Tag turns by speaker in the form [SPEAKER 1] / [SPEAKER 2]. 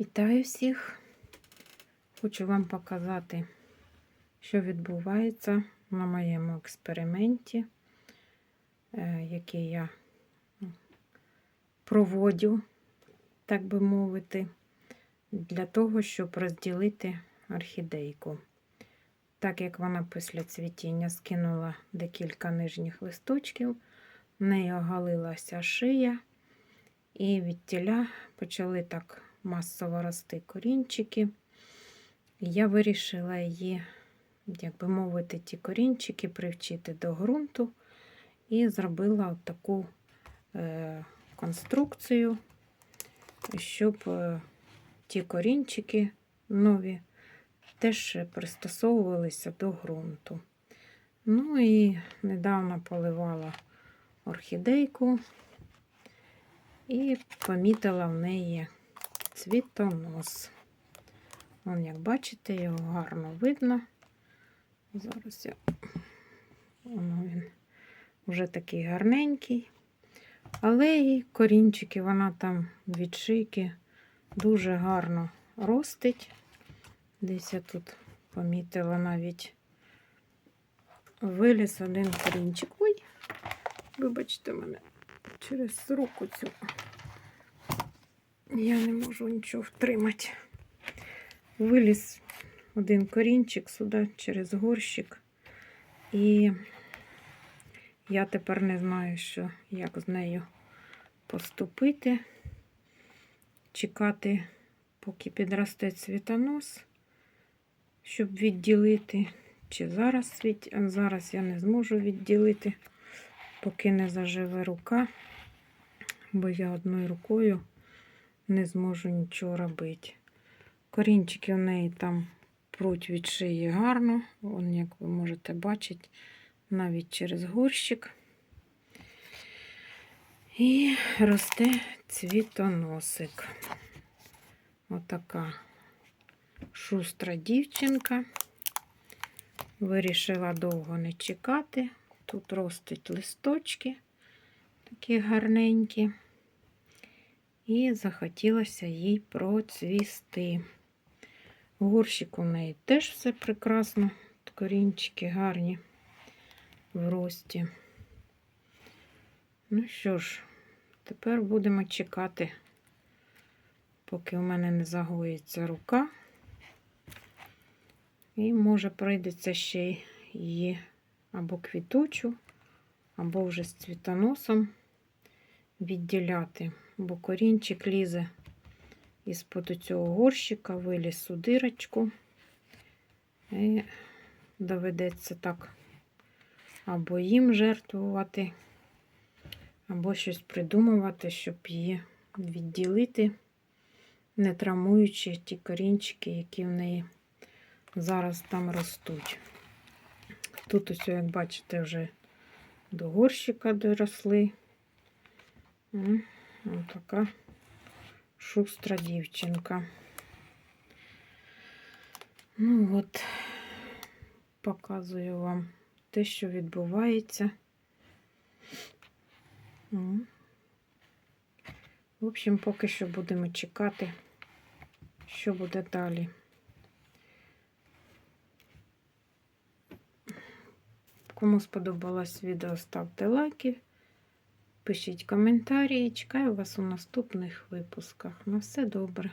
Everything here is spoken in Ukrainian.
[SPEAKER 1] Вітаю всіх! Хочу вам показати, що відбувається на моєму експерименті, е, який я ну, проводю, так би мовити, для того, щоб розділити орхідейку. Так як вона після цвітіння скинула декілька нижніх листочків, в неї оголилася шия, і від тіля почали так масово рости корінчики. Я вирішила її, як би мовити, ті корінчики привчити до ґрунту і зробила таку е, конструкцію, щоб е, ті корінчики нові теж пристосовувалися до ґрунту. Ну і недавно поливала орхідейку і помітила в неї цвітонос. Вон, як бачите, його гарно видно. Зараз я Воно він вже такий гарненький. Але і корінчики, вона там від шийки дуже гарно ростить. Десь я тут помітила навіть виліз один корінчик. Ой, вибачте мене, через руку цю. Я не можу нічого втримати. Виліз один корінчик сюди через горщик. І я тепер не знаю, що, як з нею поступити, чекати, поки підросте цвітонос, щоб відділити. Чи зараз світ... зараз я не зможу відділити, поки не заживе рука, бо я одною рукою не зможу нічого робити. Корінчики у неї там пруть від шиї гарно, Вон, як ви можете бачити, навіть через горщик. І росте цвітоносик. Отака шустра дівчинка. Вирішила довго не чекати. Тут ростуть листочки такі гарненькі і захотілося їй процвісти. Горщик у неї теж все прекрасно, корінчики гарні в рості. Ну що ж, тепер будемо чекати, поки у мене не загоїться рука. І, може, прийдеться ще її або квітучу, або вже з цвітоносом відділяти бо корінчик лізе із-под цього горщика, виліз у дирочку. І доведеться так або їм жертвувати, або щось придумувати, щоб її відділити, не травмуючи ті корінчики, які в неї зараз там ростуть. Тут ось, як бачите, вже до горщика доросли. Ось така шустра дівчинка. Ну от, показую вам те, що відбувається. В общем, поки що будемо чекати, що буде далі. Кому сподобалось відео, ставте лайки. Пишіть коментарі. Чекаю вас у наступних випусках. На все добре.